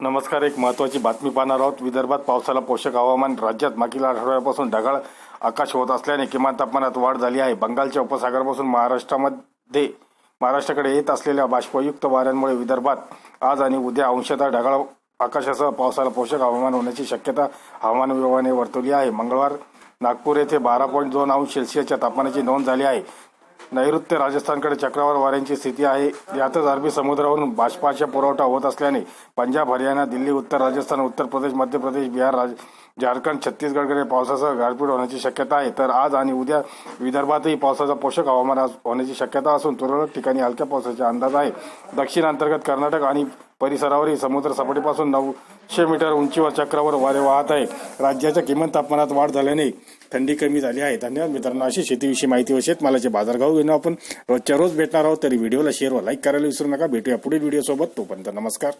नमस्कार एक महत्वाची बातमी पाहणार आहोत. विदर्भात पावसाला पोषक हवामान राज्यात मागील आठवड्यापासून ढगाळ आकाश होत असल्याने किमान तापमानात वाढ झाली आहे. बंगालच्या उपसागरापासून महाराष्ट्रामध्ये महाराष्ट्राकडे येत असलेल्या बाष्पयुक्त वाऱ्यांमुळे विदर्भात आज आणि उद्या अंशतः ढगाळ आकाशासह पावसाला पोषक हवामान होण्याची शक्यता हवामान विभागाने वर्तवली आहे. मंगळवार नागपूर येथे बारा पॉईंट दोन अंश सेल्सिअसच्या तापमानाची नोंद झाली आहे. नैऋत्य राजस्थानकडे चक्रवार वाऱ्यांची स्थिती आहे. यातच अरबी समुद्रावरून बाष्पाचा पुरवठा होत असल्याने पंजाब हरियाणा दिल्ली उत्तर राजस्थान उत्तर प्रदेश मध्य प्रदेश बिहार राज झारखंड छत्तीसगडकडे पावसासह गारपीट होण्याची शक्यता आहे. तर आज आणि उद्या विदर्भातही पावसाचा पोषक हवामान होण्याची शक्यता असून तुरळक ठिकाणी हलक्या पावसाचा अंदाज आहे. दक्षिण अंतर्गत कर्नाटक आणि परिसरावरही समुद्र सपाटीपासून नऊशे मीटर उंचीवर चक्रावर वारे वाहत आहे राज्याच्या किमान तापमानात वाढ झाल्याने थंडी कमी झाली आहे. धन्यवाद मित्रांनो अशी शेतीविषयी माहिती व शेतमालाचे बाजारगाव घेऊन आपण रोजच्या रोज भेटणार आहोत. तरी व्हिडिओला शेअर व लाईक करायला विसरू नका. भेटूया पुढील व्हिडिओ सोबत तोपर्यंत नमस्कार.